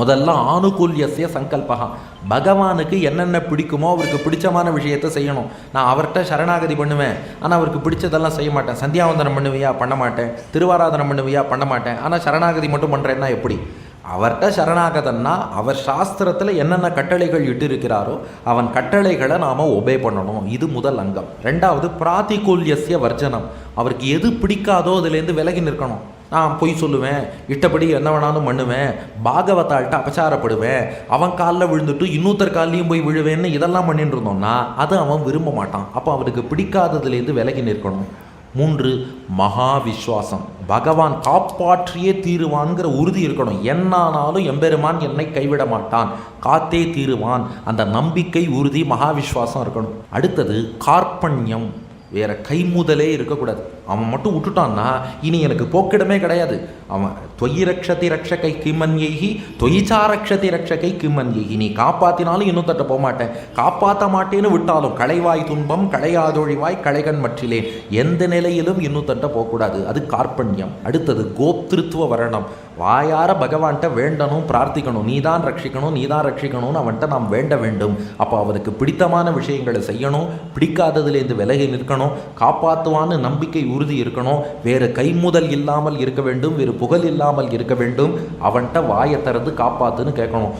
முதல்ல ஆணுகூல்யசிய சங்கல்பகா பகவானுக்கு என்னென்ன பிடிக்குமோ அவருக்கு பிடிச்சமான விஷயத்த செய்யணும். நான் அவர்கிட்ட சரணாகதி பண்ணுவேன். ஆனால் அவருக்கு பிடிச்சதெல்லாம் செய்ய மாட்டேன். சந்தியாவந்தனம் பண்ணுவியா? பண்ண மாட்டேன். திருவாராதனம் பண்ணுவியா? பண்ண மாட்டேன். ஆனால் சரணாகதி மட்டும் பண்ணுறேன்னா எப்படி? அவர்கிட்ட சரணாகதன்னா அவர் சாஸ்திரத்தில் என்னென்ன கட்டளைகள் இட்டிருக்கிறாரோ அவன் கட்டளைகளை நாம் ஒபே பண்ணணும். இது முதல் அங்கம். ரெண்டாவது பிராத்திகூல்யசிய வர்ஜனம். அவருக்கு எது பிடிக்காதோ அதுலேருந்து விலகி நிற்கணும். நான் பொய் சொல்லுவேன் இட்டபடி என்ன வேணாலும் பண்ணுவேன் பாகவத்தாள்கிட்ட அபச்சாரப்படுவேன் அவன் காலில் விழுந்துட்டு இன்னொருத்தர் கால்லையும் போய் விழுவேன்னு இதெல்லாம் பண்ணிட்டு இருந்தோம்னா அது அவன் விரும்ப மாட்டான். அப்போ அவருக்கு பிடிக்காததுலேருந்து விலகி நிற்கணும். மூன்று மகா விஸ்வாசம் பகவான் காப்பாற்றியே தீருவான்ங்கிற உறுதி இருக்கணும். என்னானாலும் எம்பெருமான் என்னை கைவிட மாட்டான். காத்தே தீருவான். அந்த நம்பிக்கை உறுதி மகா விஸ்வாசம் இருக்கணும். அடுத்தது கார்பண்யம் வேற கைமுதலே இருக்கக்கூடாது. அவன் மட்டும் விட்டுட்டான்னா இனி எனக்கு போக்கிடமே கிடையாது. அவன் தொய் ரக்ஷதி ரக்ஷகை கிம்மன்யைகி தொயிச்சா ரக்ஷதி ரக்ஷகை கிம்மன்யைகி நீ காப்பாத்தினாலும் இன்னும் தட்ட போக மாட்டேன். காப்பாற்ற மாட்டேன்னு விட்டாலும் களைவாய் துன்பம் களையாதொழிவாய் களைகன் மற்றிலேன் எந்த நிலையிலும் இன்னும் தட்ட போகக்கூடாது. அது கார்பண்யம் அடுத்தது கோப்திருத்துவ வரணம். வாயார பகவான்கிட்ட வேண்டணும் பிரார்த்திக்கணும். நீதான் ரட்சிக்கணும் நீதான் ரட்சிக்கணும்னு அவன்கிட்ட நாம் வேண்ட வேண்டும். அப்போ அவனுக்கு பிடித்தமான விஷயங்களை செய்யணும். பிடிக்காததுலேருந்து விலகி நிற்கணும். காப்பாற்றுவான்னு நம்பிக்கை உறுதி இருக்கணும். வேறு கைமுதல் இல்லாமல் இருக்க வேண்டும் வேறு புகழ் இல்லாமல் இருக்க வேண்டும். அவன்கிட்ட வாயை திறந்து காப்பாத்துன்னு கேட்கணும்.